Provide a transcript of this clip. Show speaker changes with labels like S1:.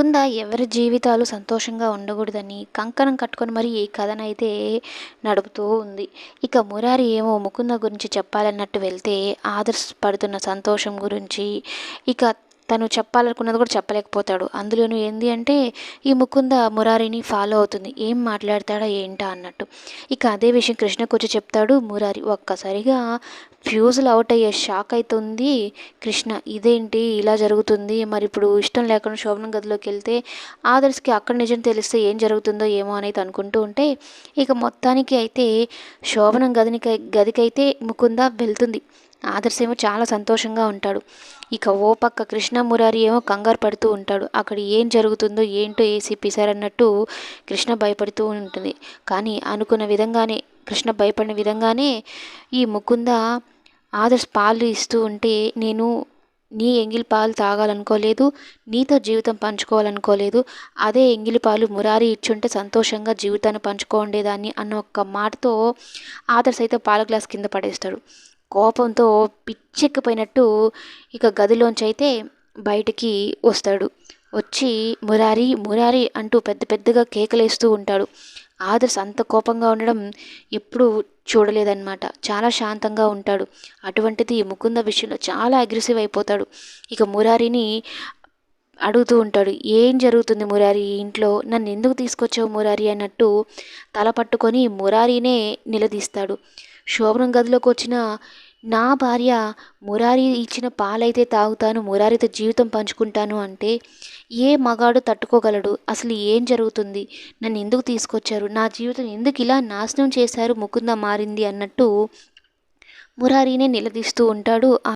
S1: ముకుంద ఎవరి జీవితాలు సంతోషంగా ఉండకూడదని కంకణం కట్టుకొని మరి ఈ కథనైతే నడుపుతూ ఉంది. ఇక మురారి ఏమో ముకుంద గురించి చెప్పాలన్నట్టు వెళ్తే ఆదర్శ పడుతున్న సంతోషం గురించి ఇక తను చెప్పాలనుకున్నది కూడా చెప్పలేకపోతాడు. అందులోనూ ఏంది అంటే ఈ ముకుంద మురారిని ఫాలో అవుతుంది. ఏం మాట్లాడతాడా ఏంటా అన్నట్టు. ఇక అదే విషయం కృష్ణకు వచ్చి చెప్తాడు మురారి. ఒక్కసారిగా ఫ్యూజులు అవుట్ అయ్యే షాక్ అవుతుంది కృష్ణ ఇదేంటి? ఇలా జరుగుతుంది. మరి ఇప్పుడు ఇష్టం లేకుండా శోభనం గదిలోకి వెళ్తే ఆదర్స్కి అక్కడ నిజం తెలిస్తే ఏం జరుగుతుందో ఏమో అనేది అనుకుంటూ ఉంటే ఇక మొత్తానికి అయితే శోభనం గదిని గదికైతే ముకుంద వెళ్తుంది. ఆదర్శ ఏమో చాలా సంతోషంగా ఉంటాడు. ఇక ఓ పక్క కృష్ణ మురారి ఏమో కంగారు పడుతూ ఉంటాడు. అక్కడ ఏం జరుగుతుందో ఏంటో ఏసీపీ సార్ అన్నట్టు కృష్ణ భయపడుతూ ఉంటుంది. కానీ అనుకున్న విధంగానే కృష్ణ భయపడిన విధంగానే ఈ ముకుంద ఆదర్శ్ పాలు ఇస్తూ ఉంటే నేను నీ ఎంగిలి పాలు తాగాలనుకోలేదు నీతో జీవితం పంచుకోవాలనుకోలేదు అదే ఎంగిలి పాలు మురారి ఇచ్చుంటే సంతోషంగా జీవితాన్ని పంచుకోండేదాన్ని అన్న ఒక్క మాటతో ఆదర్శ్ అయితే పాల గ్లాస్ కింద పడేస్తాడు. కోపంతో పిచ్చెక్కిపోయినట్టు ఇక గదిలోంచి అయితే బయటికి వస్తాడు. వచ్చి మురారి మురారి అంటూ పెద్ద పెద్దగా కేకలేస్తూ ఉంటాడు. ఆదర్శ్ అంత కోపంగా ఉండడం ఎప్పుడూ చూడలేదన్నమాట. చాలా శాంతంగా ఉంటాడు. అటువంటిది ముకుంద విషయంలో చాలా అగ్రెసివ్ అయిపోతాడు. ఇక మురారిని అడుగుతూ ఉంటాడు ఏం జరుగుతుంది మురారి? ఇంట్లో నన్ను ఎందుకు తీసుకొచ్చావు మురారి? అన్నట్టు తల పట్టుకొని మురారినే నిలదీస్తాడు. శోభనం గదిలోకి వచ్చిన నా భార్య మురారి ఇచ్చిన పాలైతే తాగుతాను మురారితో జీవితం పంచుకుంటాను అంటే ఏ మగాడు తట్టుకోగలడు? అసలు ఏం జరుగుతుంది? నన్ను ఎందుకు తీసుకొచ్చారు? నా జీవితం ఎందుకు ఇలా నాశనం చేశారు? ముకుంద మారింది అన్నట్టు మురారినే నిలదీస్తూ ఉంటాడు.